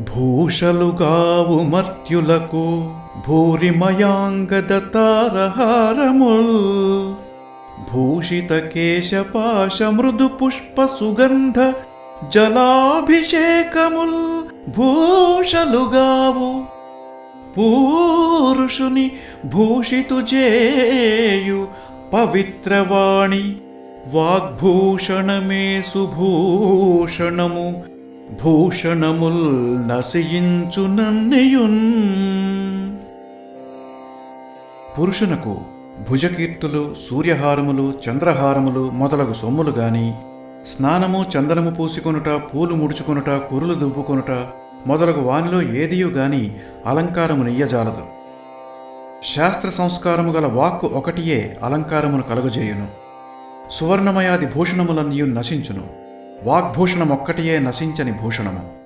భూషలుగావు మర్త్యులకు భూరిమయాంగదతారహారముల్ భూషిత కేశపాశ మృదు పుష్ప సుగంధ జలాభిషేకముల్. భూషలుగావు పూరుషుని భూషితు చేయు పవిత్రవాణి. వాగ్భూషణమే సుభూషణము. భూషణముల్ నశయించు నన్నయున్. పురుషునకు భుజకీర్తులు సూర్యహారములు చంద్రహారములు మొదలగు సొమ్ములు గాని స్నానము చందనము పూసుకొనుట పూలు ముడుచుకొనుట కురులు దువ్వుకొనుట మొదలగు వానిలో ఏదియు గాని అలంకారము నెయ్యజాలదు. శాస్త్ర సంస్కారము గల వాక్కు ఒకటియే అలంకారమును కలుగజేయును. సువర్ణమయాది భూషణములన్నీ నశించును. వాగ్భూషణమొక్కటియే నశించని భూషణము.